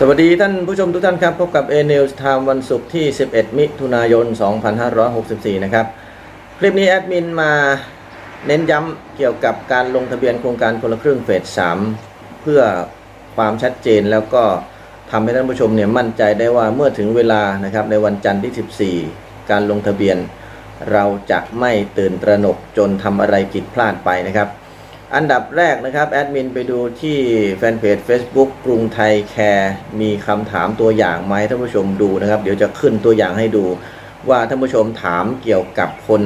สวัสดีท่านผู้ชมทุกท่านครับ พบกับ a n e w s Time วันศุกร์ที่ 11 มิถุนายน 2564 นะครับ คลิปนี้แอดมินมาเน้นย้ำเกี่ยวกับการลงทะเบียนโครงการคนละครึ่งเฟส 3 เพื่อความชัดเจนแล้วก็ทำให้ท่านผู้ชมเนี่ยมั่นใจได้ว่าเมื่อถึงเวลานะครับในวันจันทร์ที่ 14 การลงทะเบียน เราจะไม่ตื่นตระหนกจนทำอะไรผิดพลาดไปนะครับ อันดับแรกนะครับแอดมินไปดูที่แฟนเพจ Facebook กรุงไทยแคร์มีคำถามตัวอย่างไหมท่านผู้ชมดูนะครับ เดี๋ยวจะขึ้นตัวอย่างให้ดู ว่าท่านผู้ชมถามเกี่ยวกับคน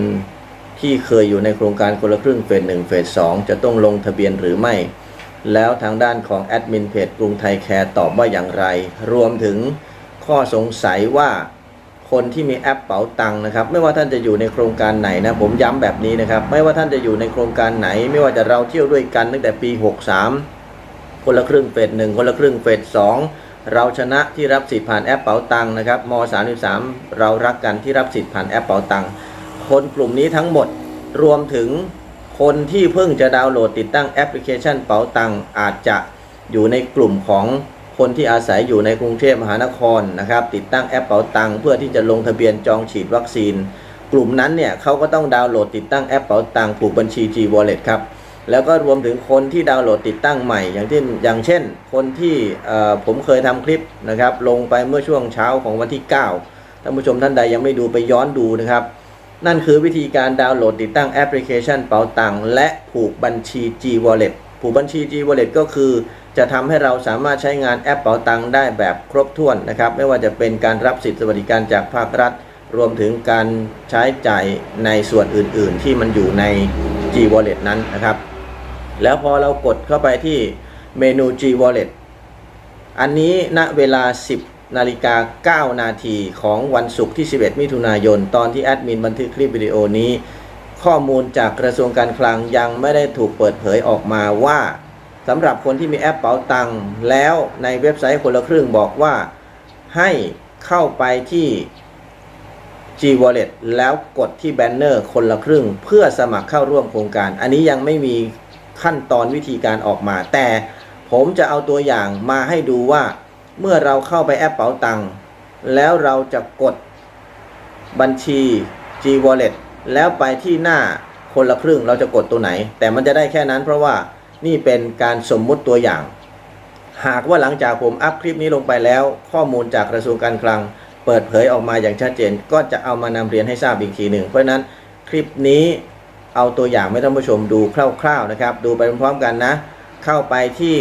ที่เคยอยู่ในโครงการคนละครึ่งเฟสหนึ่งเฟสสองจะต้องลงทะเบียนหรือไม่ แล้วทางด้านของแอดมินเพจกรุงไทยแคร์ตอบว่าอย่างไร รวมถึงข้อสงสัยว่า คนที่มีแอปเป๋าตังค์นะครับ ไม่ว่าท่านจะอยู่ในโครงการไหนนะผมย้ำแบบนี้นะครับ ไม่ว่าท่านจะอยู่ในโครงการไหน ไม่ว่าจะเราเที่ยวด้วยกันตั้งแต่ปี 63 คนละครึ่งเฟสหนึ่งคนละครึ่งเฟสสองเราชนะที่รับสิทธิ์ผ่านแอปเป๋าตังค์นะครับม 33 เรารักกันที่รับสิทธิ์ผ่านแอปเป๋าตังค์คนกลุ่มนี้ทั้งหมดรวมถึงคนที่เพิ่งจะดาวน์โหลดติดตั้งแอปพลิเคชันเป๋าตังค์อาจจะอยู่ในกลุ่มของ คนที่อาศัยอยู่ในกรุงเทพมหานครนะครับ ติดตั้งแอปเป๋าตังเพื่อที่จะลงทะเบียนจองฉีดวัคซีน กลุ่มนั้นเนี่ยเขาก็ต้องดาวน์โหลดติดตั้งแอปเป๋าตังผูกบัญชี G Wallet ครับแล้วก็รวมถึงคนที่ดาวน์โหลดติดตั้งใหม่ อย่างที่อย่างเช่น คนที่ผมเคยทำคลิปนะครับลงไปเมื่อช่วงเช้าของวันที่9ท่านผู้ชมท่านใดยังไม่ดูไปย้อนดูนะครับ นั่นคือวิธีการดาวน์โหลดติดตั้งแอปพลิเคชันเป๋าตังและผูกบัญชี G Wallet ผูกบัญชี G Wallet ก็คือ จะทำให้เราสามารถใช้งานแอปเป๋าตังได้แบบครบถ้วนนะครับ ไม่ว่าจะเป็นการรับสิทธิสวัสดิการจากภาครัฐ รวมถึงการใช้จ่ายในส่วนอื่น ๆ ที่มันอยู่ใน G Wallet นั้นนะครับ แล้วพอเรากดเข้าไปที่เมนู G Wallet อันนี้ณเวลา 10นาฬิกา9นาทีของวันศุกร์ที่ 11 มิถุนายน ตอนที่แอดมินบันทึกคลิปวิดีโอนี้ ข้อมูลจากกระทรวงการคลังยังไม่ได้ถูกเปิดเผยออกมาว่า สำหรับคนที่มีแอปเป๋าตังค์แล้วในเว็บไซต์คนละครึ่งบอกว่าให้เข้าไปที่ G Wallet แล้วกดที่แบนเนอร์คนละครึ่ง เพื่อสมัครเข้าร่วมโครงการ อันนี้ยังไม่มีขั้นตอนวิธีการออกมา แต่ผมจะเอาตัวอย่างมาให้ดูว่า เมื่อเราเข้าไปแอปเป๋าตังค์แล้วเราจะกดบัญชี G Wallet แล้วไปที่หน้าคนละครึ่งเราจะกดตัวไหน แต่มันจะได้แค่นั้นเพราะว่า นี่เป็นการสมมุติตัวอย่าง หากว่าหลังจากผมอัพคลิปนี้ลงไปแล้ว ข้อมูลจากกระทรวงการคลัง เปิดเผยออกมาอย่างชัดเจน ก็จะเอามานำเรียนให้ทราบอีกทีหนึ่ง เพราะฉะนั้นคลิปนี้เอาตัวอย่างให้ท่านผู้ชมดูคร่าวๆนะครับ ดูไปพร้อมๆกันนะ เข้าไปที่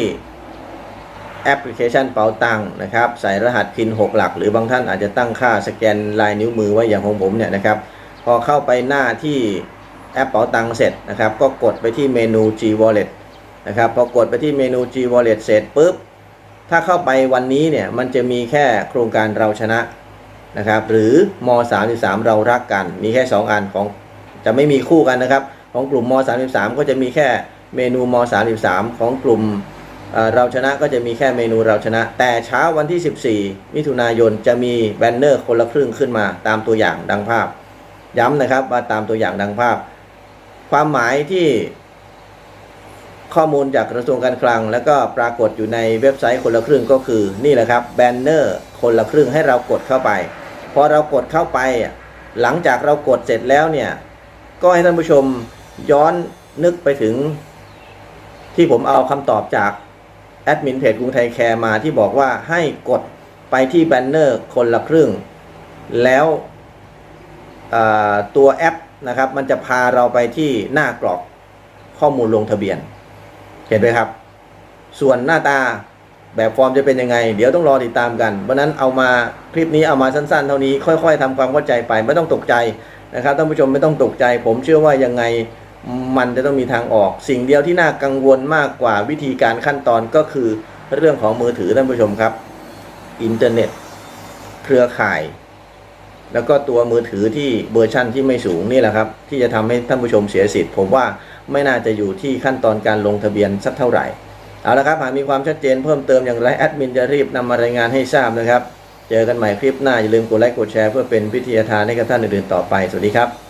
แอปพลิเคชันเป๋าตังค์นะครับ ใส่รหัสพิน 6 หลัก หรือบางท่านอาจจะตั้งค่าสแกนลายนิ้วมือไว้อย่างของผมเนี่ยนะครับ พอเข้าไปหน้าที่แอปเป๋าตังค์เสร็จนะครับ ก็กดไปที่เมนู G Wallet นะครับพอกดไปที่เมนู G Wallet เสร็จปุ๊บ ถ้าเข้าไปวันนี้เนี่ยมันจะมีแค่โครงการเราชนะนะครับหรือม33 เรารักกัน มีแค่ 2 อันของจะไม่มีคู่กันนะครับ ของกลุ่มม33 ก็จะมีแค่เมนูม33 ของกลุ่มเราชนะก็จะมีแค่เมนูเราชนะ แต่เช้าวันที่ 14 มิถุนายนจะมีแบนเนอร์คนละครึ่งขึ้นมาตามตัวอย่างดังภาพ ย้ำนะครับว่าตามตัวอย่างดังภาพ ความหมายที่ ข้อมูลจากกระทรวงการคลัง แล้วก็ปรากฏอยู่ในเว็บไซต์คนละครึ่งก็คือนี่แหละครับแบนเนอร์คนละครึ่งให้เรากดเข้าไปพอเรากดเข้าไปหลังจากเรากดเสร็จแล้วเนี่ยก็ให้ท่านผู้ชมย้อนนึกไปถึง ที่ผมเอาคำตอบจากแอดมินเพจกรุงไทยแคร์มาที่บอกว่าให้กดไปที่แบนเนอร์คนละครึ่ง แล้วตัวแอปนะครับ มันจะพาเราไปที่หน้ากรอกข้อมูลลงทะเบียน เห็นไหมครับ ส่วนหน้าตาแบบฟอร์มจะเป็นยังไง เดี๋ยวต้องรอติดตามกันเพราะนั้นเอามาคลิปนี้เอามาสั้นๆ เท่านี้ค่อย ๆทำความเข้าใจไปไม่ต้องตกใจนะครับท่านผู้ชมไม่ต้องตกใจ ผมเชื่อว่ายังไงมันจะต้องมีทางออก สิ่งเดียวที่น่ากังวลมากกว่าวิธีการขั้นตอนก็คือเรื่องของมือถือท่านผู้ชมครับ อินเทอร์เน็ต เครือข่าย แล้วก็ตัวมือถือที่เวอร์ชั่นที่ไม่สูงนี่แหละครับ ที่จะทำให้ท่านผู้ชมเสียสิทธิ์ ผมว่าไม่น่าจะอยู่ที่ขั้นตอนการลงทะเบียนสักเท่าไหร่ เอาละครับ หากมีความชัดเจนเพิ่มเติมอย่างไรแอดมินจะรีบนำมารายงานให้ทราบนะครับ เจอกันใหม่คลิปหน้าอย่าลืมกดไลค์กดแชร์เพื่อเป็นพิทยาทานให้กับท่านอื่นๆต่อไป สวัสดีครับ